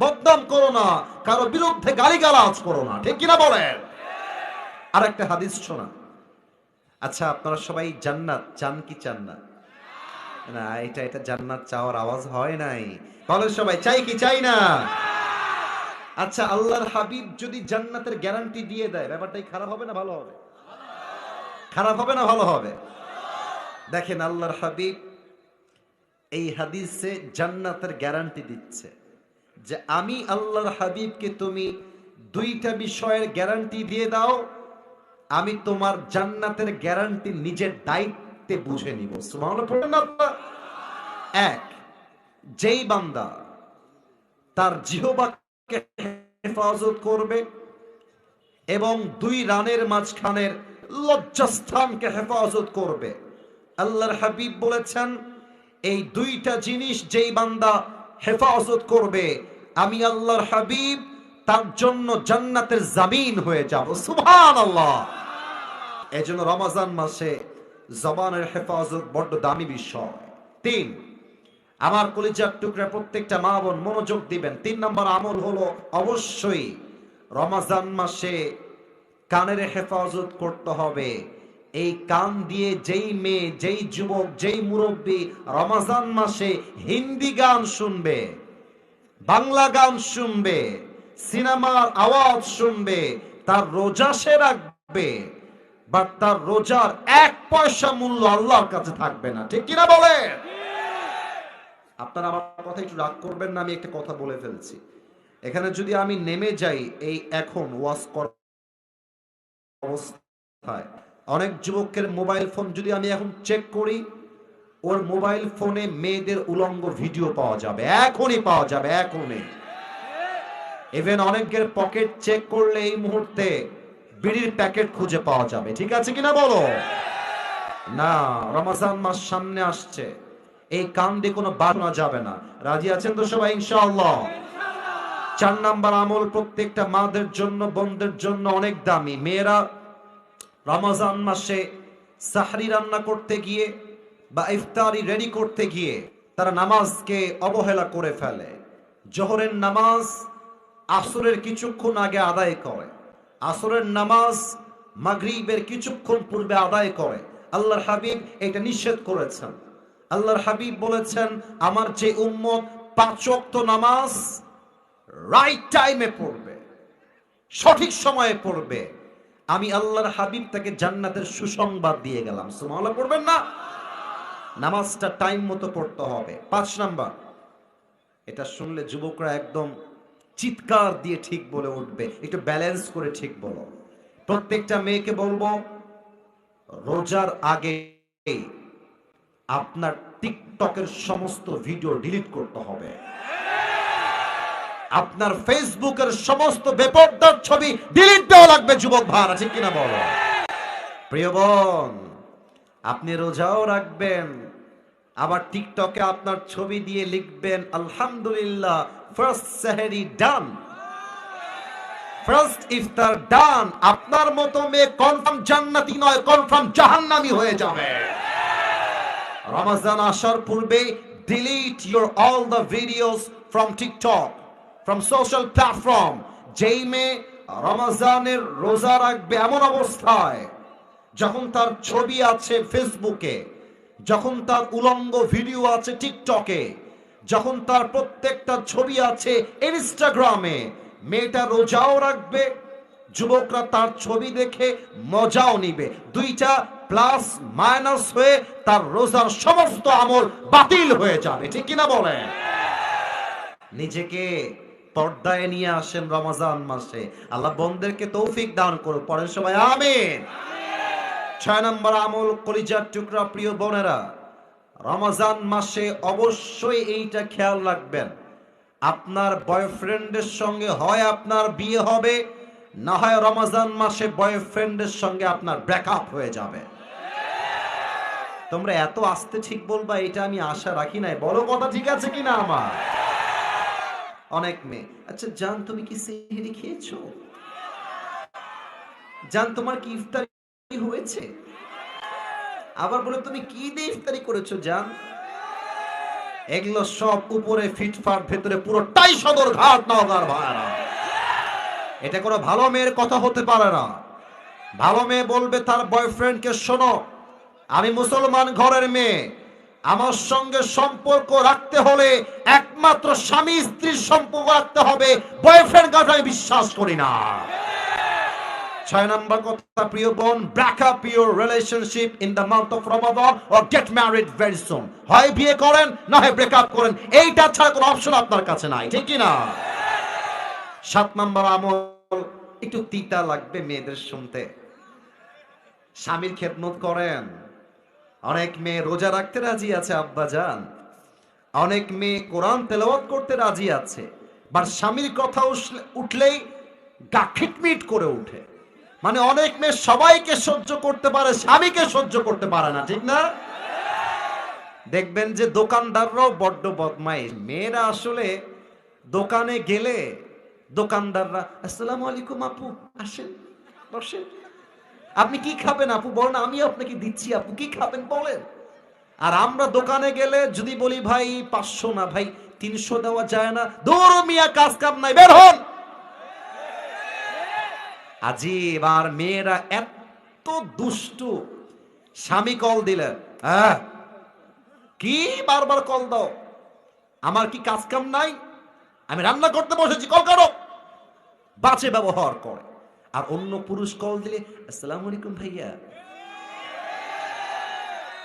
বদনাম করো না, কারও বিরুদ্ধে গালিগালাজ করো না, ঠিক কিনা বলেন? আর একটা হাদিস শোনা আচ্ছা আপনারা সবাই জান্নাত, চান কি চান না? না, এটা এটা জান্নাত চাওয়ার আওয়াজ হয় নাই। বলেন সবাই, চাই কি চাই না? আচ্ছা আল্লাহর হাবিব যদি জান্নাতের গ্যারান্টি দিয়ে দেয় ব্যাপারটাই খারাপ হবে না ভালো হবে? খারাপ হবে না ভালো হবে? দেখেন, আল্লাহর হাবিব এই হাদিসে জান্নাতের গ্যারান্টি দিচ্ছে। যে আমি আল্লাহর হাবিবকে তুমি দুইটা বিষয়ের গ্যারান্টি দিয়ে দাও, আমি তোমার জান্নাতের গ্যারান্টি নিজের দায়িত্বে বুঝে নিব? এক, যেই বান্দা তার জিহবাকে হেফাজত করবে এবং দুই রানের মাঝখানের লজ্জাস্থানকে হেফাজত করবে আল্লাহর হাবিব বলেছেন, এই দুইটা জিনিস যেই বান্দা হেফাজত করবে। আমি আল্লাহর হাবিব, তার জন্য জান্নাতের জামিন হয়ে যাব। সুবহান আল্লাহ এই জন্য রমাজান মাসে জবানের হেফাজত বড্ড দামি বিষয়। তিন, আমার কলিজার টুকরা প্রত্যেকটা মা বোন মনোযোগ দিবেন। তিন নম্বর আমল হলো অবশ্যই রমাজান মাসে কানের হেফাজত করতে হবে। এই কান দিয়ে যেই মেয়ে, যেই যুবক, যেই মুরব্বী রমাজান মাসে হিন্দি গান শুনবে, বাংলা গান শুনবে, সিনেমার আওয়াজ শুনবে, তার রোজা সে রাখবে বাট তার রোজার এক পয়সা মূল্য আল্লাহর কাছে থাকবে না। ঠিক কিনা বলে? আপনারা আমার কথা একটু রাগ করবেন না, আমি একটা কথা বলে ফেলছি। এখানে যদি আমি নেমে যাই এই এখন ওয়াজ কর অবস্থায় অনেক যুবকের মোবাইল ফোন যদি আমি এখন চেক করি, ওর মোবাইল ফোনে মেয়েদের উলঙ্গ ভিডিও পাওয়া যাবে। এখনই পাওয়া যাবে, এখনই। ইভেন অনেকের পকেট চেক করলে এই মুহূর্তে বিড়ির প্যাকেট খুঁজে পাওয়া যাবে। ঠিক আছে কিনা বলো? না, রমাজান মাস সামনে আসছে। এই কান দিয়ে কোনো বাড়ানো যাবে না। রাজি আছেন তো সবাই, ইনশাআল্লাহ? চার নাম্বার আমল প্রত্যেকটা মাদের জন্য, বোনদের জন্য অনেক দামি। মেয়েরা রমাজান মাসে সাহরি রান্না করতে গিয়ে বা ইফতারি রেডি করতে গিয়ে তারা নামাজকে অবহেলা করে ফেলে। জোহরের নামাজ আসরের কিছুক্ষণ আগে আদায় করে। আসরের নামাজ মাগরিবের কিছুক্ষণ পূর্বে আদায় করে। আল্লাহর হাবিব এটা নিষেধ করেছেন। আল্লাহর হাবিব বলেছেন, আমার যে উম্মত পাঁচ ওয়াক্ত নামাজ রাইট টাইমে পড়বে, সঠিক সময়ে পড়বে। আমি আল্লাহর হাবিব তাকে জান্নাতের সুসংবাদ দিয়ে গেলাম। সুমাল্লাহ পড়বেন না? নামাজটা টাইম মতো পড়তে হবে। পাঁচ নাম্বার, এটা শুনলে যুবকরা একদম চিৎকার দিয়ে ঠিক বলে উঠবে। একটু ব্যালেন্স করে ঠিক বলো। প্রত্যেকটা মেয়েকে বলব, রোজার আগে আপনার টিকটকের সমস্ত ভিডিও ডিলিট করতে হবে। আপনার ফেসবুকের সমস্ত বেপরদার ছবি ডিলিট দেওয়া লাগবে, যুবক ভাড়া ঠিক কিনা বলো? প্রিয় বোন, আপনি রোজাও রাখবেন, আবার টিকটকে আপনার ছবি দিয়ে লিখবেন, আলহামদুলিল্লাহ ফার্স্ট সেহেরি ডান ফার্স্ট ইফতার ডান আপনার মতো মেয়ে কনফার্ম জান্নাতি নয় কনফার্ম জাহান্নামি হয়ে যাবে। রমাজান আসার পূর্বে delete your all the videos from TikTok from social platform যেই মেয়ে রমাজানের রোজা রাখবে এমন অবস্থায়, যখন তার ছবি আছে ফেসবুকে যখন তার উলঙ্গ ভিডিও আছে টিকটকে যখন তার প্রত্যেকটা ছবি আছে ইনস্টাগ্রামে মেয়েটা রোজাও রাখবে, যুবকরা তার ছবি দেখে মজাও নিবে। দুইটা প্লাস মাইনাস হয়ে তার রোজার সমস্ত আমল বাতিল হয়ে যাবে। ঠিক কিনা বলেন? নিজেকে পর্দায় নিয়ে আসেন রমাজান মাসে। আল্লাহ বন্ধেরকে তৌফিক দান করো পরের সময় আমিন। ছয় নম্বর আমল, কলিজার টুকরা, প্রিয় বোনেরা, রমাজান মাসে অবশ্যই এইটা খেয়াল রাখবেন। আপনার বয়ফ্রেন্ডের সঙ্গে হয় আপনার বিয়ে হবে, না হয় রমজান মাসে বয়ফ্রেন্ডের সঙ্গে আপনার ব্রেকআপ হয়ে যাবে। তোমরা এত আস্তে ঠিক বলবা, এটা আমি আশা রাখি নাই। বড় কথা ঠিক আছে কিনা আমার? অনেক মেয়ে। আচ্ছা জান, তুমি কি সেহরি খেয়েছো? জান, তোমার কি ইফতারি হয়েছে? আবার বলে, তুমি কি দিয়ে ইফতারি করেছ, জান? এগুলো সব উপরে, ফিটফাট, ভেতরে, পুরোটাই সদর ঘাট, নওগাঁর ভাড়া এটা কোনো ভালো মেয়ের কথা হতে পারে না। ভালো মেয়ে বলবে তার বয়ফ্রেন্ডকে শোনো, আমি মুসলমান ঘরের মেয়ে। আমার সঙ্গে সম্পর্ক রাখতে হলে একমাত্র স্বামী স্ত্রীর সম্পর্ক রাখতে হবে। বয়ফ্রেন্ড গার্লফ্রেন্ড বিশ্বাস করি না। ছয় নম্বর কথা, প্রিয় বোন break up your relationship in the month of Ramadan or get married very soon হয় বিয়ে করেন, না হয় ব্রেক আপ করেন। এইটা ছাড়া কোনো অপশন আপনার কাছে নাই, ঠিক কি না সাত নম্বর আমল, একটু তিতা লাগবে মেয়েদের শুনতে। স্বামীর খেদমত করেন। অনেক মেয়ে রোজা রাখতে রাজি আছে, আব্বা যান। অনেক মেয়ে কোরআন তেলাওয়াত করতে রাজি আছে বা স্বামীর কথা উঠলেই গা খিটমিট করে উঠে মানে অনেক মেয়ে সবাইকে সহ্য করতে পারে, স্বামীকে সহ্য করতে পারে না, ঠিক না? দেখবেন যে দোকানদাররাও বড্ড বদমাইশ। মেয়েরা আসলে দোকানে গেলে দোকানদাররা, আসসালামু আলাইকুম আপু, আসেন, বসেন। আপনি কি খাবেন আপু? বলেন, আমি আপনাকে দিচ্ছি, আপু কি খাবেন বলেন? আর আমরা দোকানে গেলে যদি বলি, ভাই, পাঁচশো না, ভাই, তিনশো দেওয়া যায় না। দৌড় মিয়া, কাজ কাম নাই, বের হন। আজীব, আর মেয়েরা এত দুষ্টু। স্বামী কল দিলেন হ্যাঁ কি বারবার কল দাও? আমার কি কাজ কাম নাই? আমি রান্না করতে বসেছি, কল করো। বাজে ব্যবহার করে। আর অন্য পুরুষ কল দিলে, আসসালামু আলাইকুম ভাইয়া।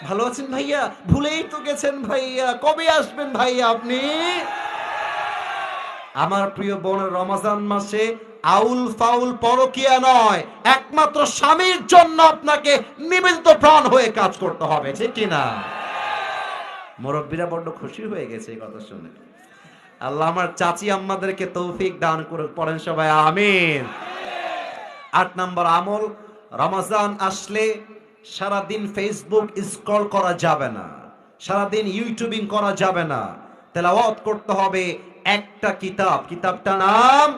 ভালো আছেন ভাইয়া? ভুলেই তো গেছেন ভাইয়া। কবে আসবেন ভাইয়া আপনি? আমার প্রিয় বোন, রমাজান মাসে আউল ফাউল পরকিয়া নয়, একমাত্র স্বামীর জন্য আপনাকে নিবেদিত প্রাণ হয়ে কাজ করতে হবে, ঠিক কিনা মুরব্বীরা বড্ড খুশি হয়ে গেছে এই কথা শুনে। আল্লাহ আমার চাচি আম্মাদেরকে তৌফিক দান করে পড়েন সবাই, আমিন। আট নম্বর আমল, রমাজান আসলে সারাদিন ফেসবুক স্ক্রল করা যাবে না, সারাদিন ইউটিউবিং করা যাবে না। তেলাওয়াত করতে হবে একটা কিতাব কিতাবটা নাম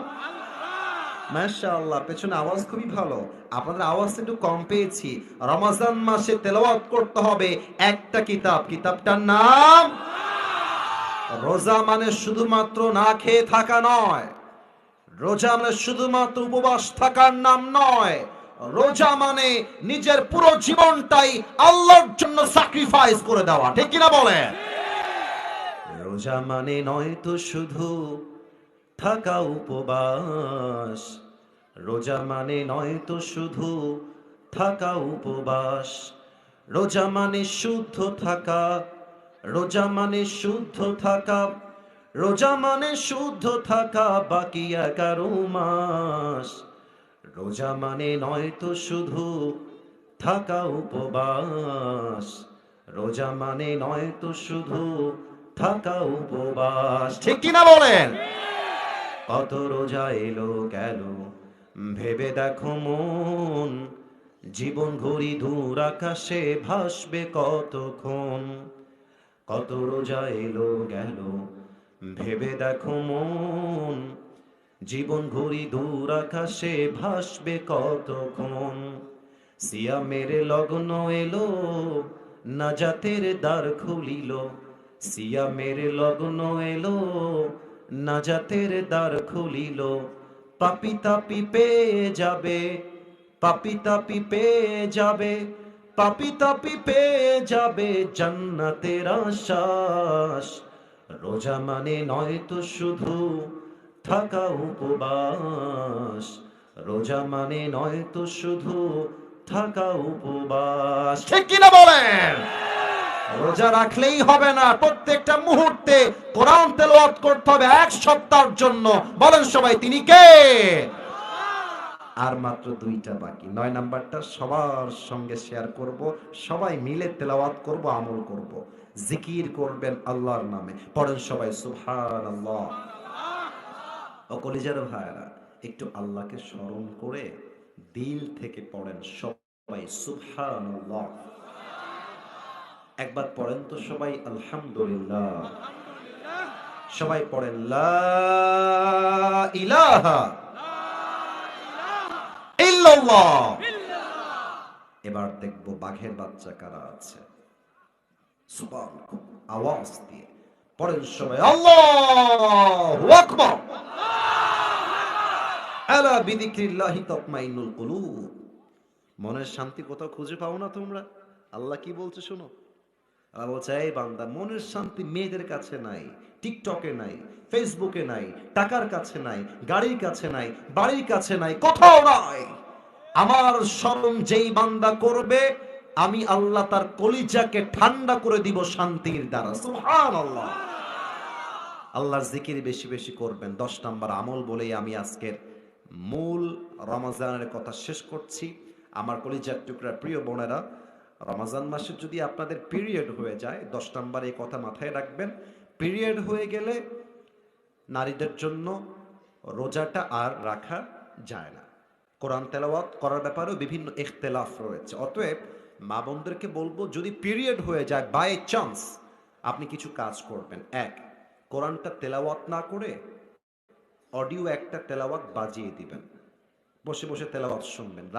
মাশাআল্লাহ, পেছনে আওয়াজ খুবই ভালো। আপনাদের আওয়াজ একটু কম পেয়েছি। রমাজান মাসে তেলাওয়াত করতে হবে একটা কিতাব, কিতাবটার নাম রোজা মানে শুধুমাত্র না খেয়ে থাকা নয় রোজা মানে শুধুমাত্র উপবাস থাকার নাম নয়। রোজা মানে নিজের পুরো জীবনটাই আল্লাহর জন্য স্যাক্রিফাইস করে দেওয়া। ঠিক কিনা বলেন? রোজা মানে নয় তো শুধু থাকা উপবাস। রোজা মানে নয় তো শুধু থাকা উপবাস। রোজা মানে শুদ্ধ থাকা। রোজা মানে শুদ্ধ থাকা রোজা মানে শুদ্ধ থাকা, বাকি এগারো মাস। রোজা মানে নয় তো শুধু থাকা উপবাস। রোজা মানে নয় তো শুধু থাকা উপবাস। ঠিক কিনা বলেন? কত রোজা এলো, গেল। ভেবে দেখো মন, জীবন ঘড়ি দূর আকাশে ভাসবে কতক্ষণ? কত রোজা এলো, গেল। ভেবে দেখো মন, জীবন ঘড়ি দূর আকাশে ভাসবে কতক্ষণ? সিয়া মেরে লগ্ন এলো, নাজাতের দ্বার খুলিল। সিয়া মেরে লগ্ন এলো, নাজাতের দ্বার খুলিল। পাপি তাপি পেয়ে যাবে, পাপি তাপি পেয়ে যাবে, পাপি তাপি পেয়ে যাবে জান্নাতের আশ্বাস। রোজা মানে নয় তো শুধু থাকা উপবাস। রোজা মানে নয় তো শুধু থাকা উপবাস। ঠিক কিনা বলেন? রোজা রাখলেই হবে না, প্রত্যেকটা মুহূর্তে কোরআন তেলাওয়াত করতে হবে এক সপ্তাহের জন্য। বলেন সবাই, তিনি কে? আর মাত্র দুইটা বাকি। নয় নাম্বারটা সবার সঙ্গে শেয়ার করব, সবাই মিলে তেলাওয়াত করব, আমল করব। জিকির করবেন আল্লাহর নামে। পড়েন সবাই, সুবহানাল্লাহ। ও কলিজার ভাইরা একটু আল্লাহকে স্মরণ করে দিল থেকে পড়েন সবাই, সুবহানাল্লাহ। একবার পড়েন তো সবাই, আলহামদুলিল্লাহ। সবাই পড়েন এবার দেখব বাঘের বাচ্চা কারা আছে। সুবহান আওয়াজ দিয়ে আল্লাহু আকবার। আলা তাতমাইন্নুল কুলুব। মনের শান্তি কোথাও খুঁজে পাও না তোমরা? আল্লাহ কি বলছে শোনো? আল্লাহ বলছে, এই বান্দা, মনের শান্তি মেয়েদের কাছে নাই, টিকটকে নাই, ফেসবুকে নাই, টাকার কাছে নাই, গাড়ির কাছে নাই, বাড়ির কাছে নাই, কোথাও নাই। আমার স্মরণ যেই বান্দা করবে আমি আল্লাহ তার কলিজাকে ঠান্ডা করে দিব শান্তির দ্বারা। সুবহানাল্লাহ। আল্লাহর জিকির বেশি বেশি করবেন। দশ নম্বর আমল বলেই আমি আজকের মূল রমাজানের কথা শেষ করছি। আমার কলিজার টুকরা প্রিয় বোনেরা, রমাজান মাসে যদি আপনাদের পিরিয়ড হয়ে যায়, দশ নম্বর এই কথা মাথায় রাখবেন। পিরিয়ড হয়ে গেলে নারীদের জন্য রোজাটা আর রাখা যায় না। কোরআন তেলাওয়াত করার ব্যাপারেও বিভিন্ন ইখতেলাফ রয়েছে। অতএব মা বোনদেরকে বলব, যদি পিরিয়ড হয়ে যায় বাই চান্স আপনি কিছু কাজ করবেন। এক, কোরআনটা তেলাওয়াত না করে অডিও একটা তেলাওয়াত বাজিয়ে দিবেন। বসে বসে তেলাওয়াত শুনবেন।